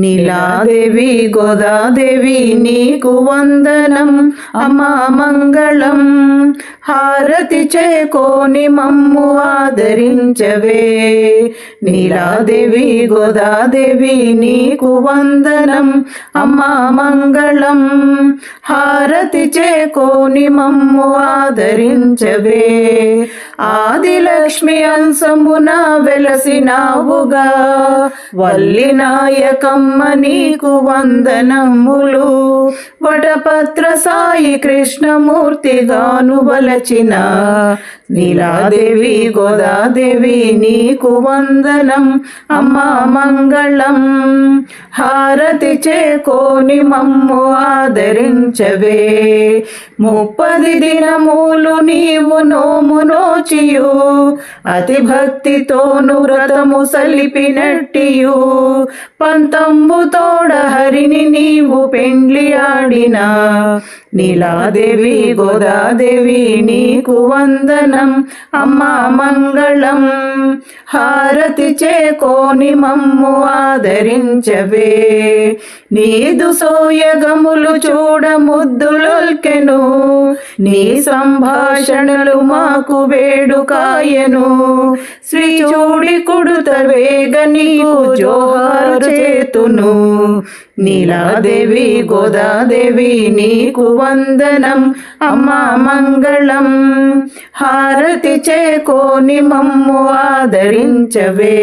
నీలాదేవి గోదాదేవి నీకు వందనం అమ్మా మంగళం. హారతి చేకోని మమ్ము ఆదరించవే. నీలాదేవి గోదాదేవి నీకు వందనం అమ్మా మంగళం. హారతి చేకోని మమ్ము ఆదరించవే. ఆదిలక్ష్మి అంశమున వెలసినావుగా వల్లి అమ్మ నీకు వందనములు. వటపత్ర సాయి కృష్ణమూర్తిగాను వలచిన నీలాదేవి గోదాదేవి నీకు వందనం అమ్మా మంగళం. హారతి చేకోని మమ్ము ఆదరించవే. ముప్పది దినములు నీవు నోము నోచియు అతి భక్తితోను వ్రతము సలిపినట్టియు. పంతంబు తోడ హరిని నీవు పెండ్లి ఆడిన. నీలాదేవి గోదాదేవి నీకు వందనం. అమ్మా మంగళం. హారతి చేకోని మమ్ము ఆదరించవే. నీదు సోయగములు చూడ ముద్దులొల్కెను. నీ సంభాషణలు మాకు వేడుకాయను. శ్రీ చూడి నీకు జోహారు చేతును. నీలాదేవి గోదాదేవి నీకు వందనం అమ్మా మంగళం. హారతి చేకోని మమ్ము ఆదరించవే.